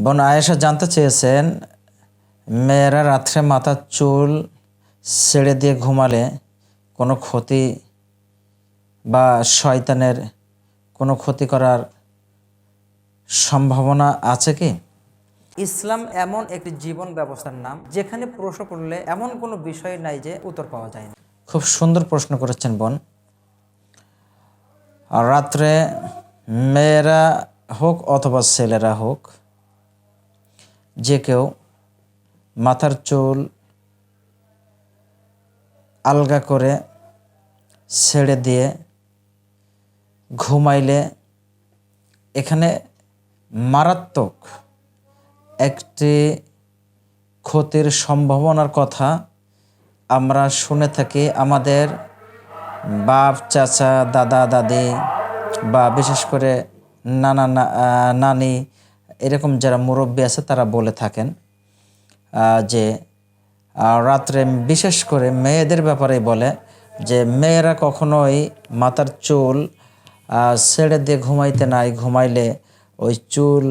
বোন আয়েশা জানতে চেয়েছেন মেয়েরা রাত্রে মাথার চুল ছেড়ে দিয়ে ঘুমালে কোনো ক্ষতি বা শয়তানের কোনো ক্ষতি করার সম্ভাবনা আছে কি? ইসলাম এমন একটি জীবন ব্যবস্থার নাম যেখানে প্রশ্ন করলে এমন কোনো বিষয় নাই যে উত্তর পাওয়া যায় না। খুব সুন্দর প্রশ্ন করেছেন বোন। আর রাত্রে মেয়েরা হোক অথবা ছেলেরা হোক যে কেউ মাথার চুল আলগা করে ছেড়ে দিয়ে ঘুমাইলে এখানে মারাত্মক একটি ক্ষতির সম্ভাবনার কথা আমরা শুনে থাকি আমাদের বাপ, চাচা, দাদা, দাদি বা বিশেষ করে নানা নানি এরকম যারা মুরব্বী আছে, তারা বলে থাকেন যে রাত্রে বিশেষ করে মেয়েদের ব্যাপারে বলে যে, মেয়েরা কখনোই মাথার চুল ছেড়ে দিয়ে ঘুমাইতে নাই। ঘুমাইলে ওই চুল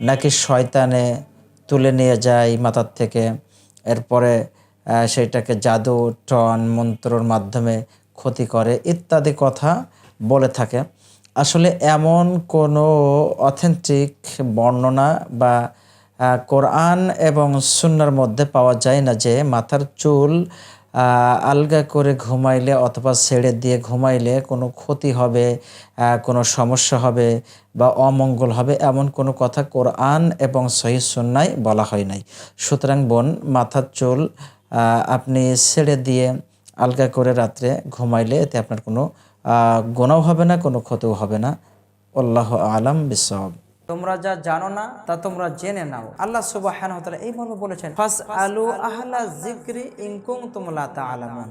নাকি শয়তানে তুলে নিয়ে যায় মাথার থেকে। এরপরে সেটাকে জাদু, টন, মন্ত্রর মাধ্যমে ক্ষতি করে ইত্যাদি কথা বলে থাকে। আসলে এমন কোনো অথেন্টিক বর্ণনা বা কোরআন এবং সুন্নার মধ্যে পাওয়া যায় না যে মাথার চুল আলগা করে ঘুমাইলে অথবা ছেড়ে দিয়ে ঘুমাইলে কোনো ক্ষতি হবে কোনো সমস্যা হবে বা অমঙ্গল হবে এমন কোনো কথা কোরআন এবং সহি সুন্নায় বলা হয় নাই। সুতরাং বোন, মাথার চুল আপনি ছেড়ে দিয়ে আলগা করে রাত্রে ঘুমাইলে এতে আপনার কোনো গোনাও হবে না, কোনো ক্ষতও হবে না। আল্লাহ আলম বিসব তোমরা যা জানো না, তা তোমরা জেনে নাও। আল্লাহ সুবাহ এই মর্মে বলেছেন ফাস আলু আহলা জিক্রি ইংকুম তোমলা তা তা'লামুন